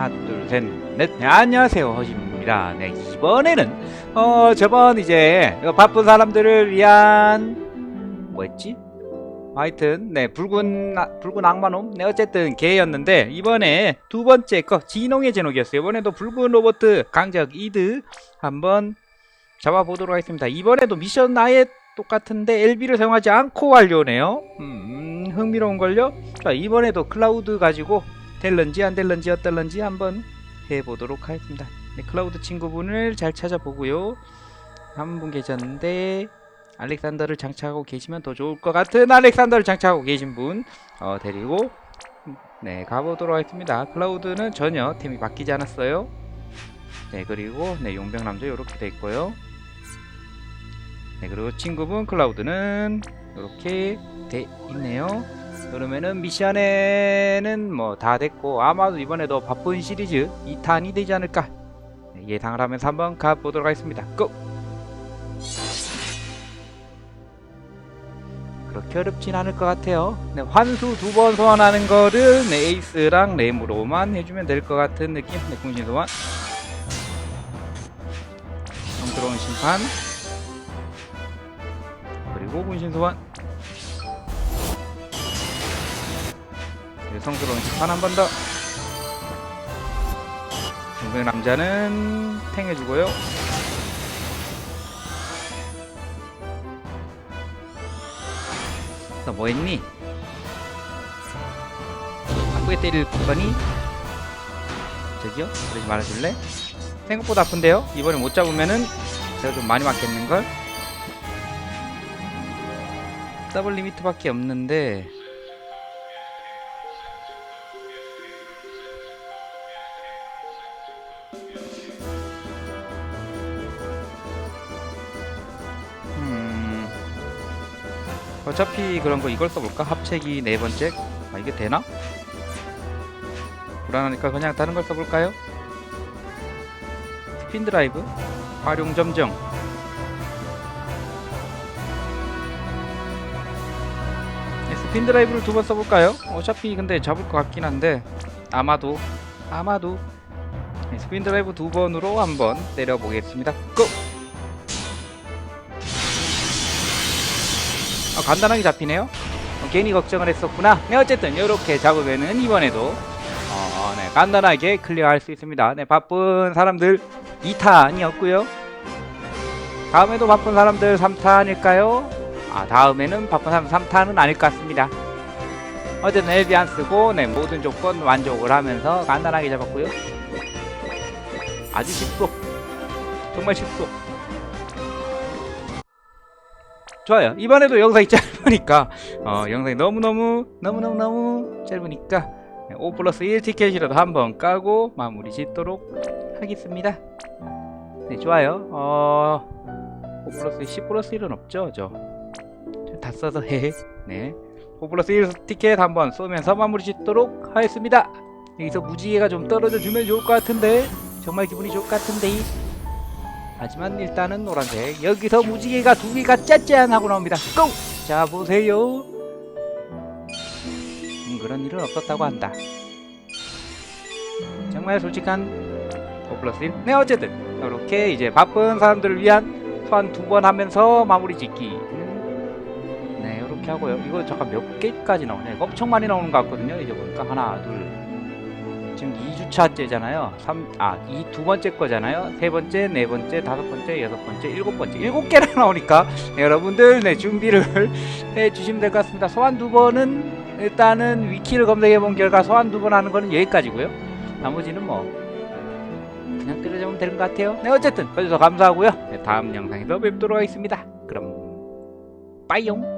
하나 둘셋넷. 네, 안녕하세요. 허심입니다. 네 이번에는 어 저번 이제 바쁜 사람들을 위한 뭐였지? 하여튼 네 붉은 아- 붉은 악마놈. 네 어쨌든 개였는데 이번에 두 번째 거 진홍의 제목이었어요. 이번에도 붉은 로봇 강적 이드 한번 잡아보도록 하겠습니다. 이번에도 미션 아예 똑같은데 LB를 사용하지 않고 완료네요. 음, 흥미로운걸요? 자 이번에도 클라우드 가지고 될런지 안 될런지 어떨런지 한번 해보도록 하겠습니다. 네, 클라우드 친구분을 잘 찾아보고요. 한 분 계셨는데 알렉산더를 장착하고 계시면 더 좋을 것 같은 알렉산더를 장착하고 계신 분 어, 데리고 네 가보도록 하겠습니다. 클라우드는 전혀 템이 바뀌지 않았어요. 네 그리고 네 용병 남자 이렇게 돼 있고요. 네 그리고 친구분 클라우드는 이렇게 돼 있네요 그러면은 미션에는 뭐 다 됐고 아마도 이번에도 바쁜 시리즈 2탄이 되지 않을까 네, 예상을 하면서 한번 가보도록 하겠습니다. 고! 그렇게 어렵진 않을 것 같아요. 네, 환수 두 번 소환하는 거를 네, 에이스랑 램으로만 해주면 될 것 같은 느낌. 네, 궁신 소환. 성스러운 심판. 그리고 군신 소환 성스러운 심판 한 번 더. 용병 남자는 탱 해주고요. 너 뭐 했니? 아프게 때릴 거니? 저기요? 그러지 말아줄래? 생각보다 아픈데요? 이번에 못 잡으면은 제가 좀 많이 맞겠는걸? 더블 리미트밖에 없는데 어차피 그런 거 이걸 써볼까? 합체기 네 번째? 아 이게 되나? 불안하니까 그냥 다른 걸 써볼까요? 스핀 드라이브 활용 점정 네, 스핀 드라이브를 두 번 써볼까요? 어차피 근데 잡을 것 같긴 한데 아마도 아마도 네, 스핀 드라이브 두 번으로 한번 때려보겠습니다 고! 어, 간단하게 잡히네요. 어, 괜히 걱정을 했었구나. 네 어쨌든 이렇게 잡으면은 이번에도 어, 네, 간단하게 클리어할 수 있습니다. 네 바쁜 사람들 2탄이었고요. 다음에도 바쁜 사람들 3탄일까요? 아 다음에는 바쁜 사람 3탄은 아닐 것 같습니다. 어쨌든 엘비 안 쓰고 네 모든 조건 만족을 하면서 간단하게 잡았고요. 아주 쉽소 정말 쉽소 좋아요. 이번에도 영상이 짧으니까 어 영상이 너무너무 너무너무너무 짧으니까 5 플러스 1 티켓이라도 한번 까고 마무리 짓도록 하겠습니다. 네 좋아요. 어 5 플러스 10 플러스 1은 없죠 저? 다 써서 해 네 5 플러스 1 티켓 한번 쏘면서 마무리 짓도록 하겠습니다. 여기서 무지개가 좀 떨어져 주면 좋을 것 같은데 정말 기분이 좋을 것 같은데 하지만 일단은 노란색. 여기서 무지개가 두 개가 짜잔 하고 나옵니다. 고! 자 보세요. 음, 그런 일은 없었다고 한다. 정말 솔직한 5 플러스 1? 네 어쨌든 이렇게 이제 바쁜 사람들을 위한 소환 두 번 하면서 마무리 짓기. 음, 네 이렇게 하고요. 이거 잠깐 몇 개까지 나오네 엄청 많이 나오는 것 같거든요. 이제 보니까 하나 둘 지금 2주차째잖아요. 3, 아, 이 두 번째 거잖아요. 세 번째, 네 번째, 다섯 번째, 여섯 번째, 일곱 번째. 일곱 개나 나오니까 네, 여러분들 네, 준비를 해 주시면 될 것 같습니다. 소환 두 번은 일단은 위키를 검색해 본 결과 소환 두 번 하는 거는 여기까지고요. 나머지는 뭐 그냥 때려잡으면 되는 것 같아요. 네, 어쨌든 봐주셔서 감사하고요. 네, 다음 영상에서 뵙도록 하겠습니다. 그럼 빠이용.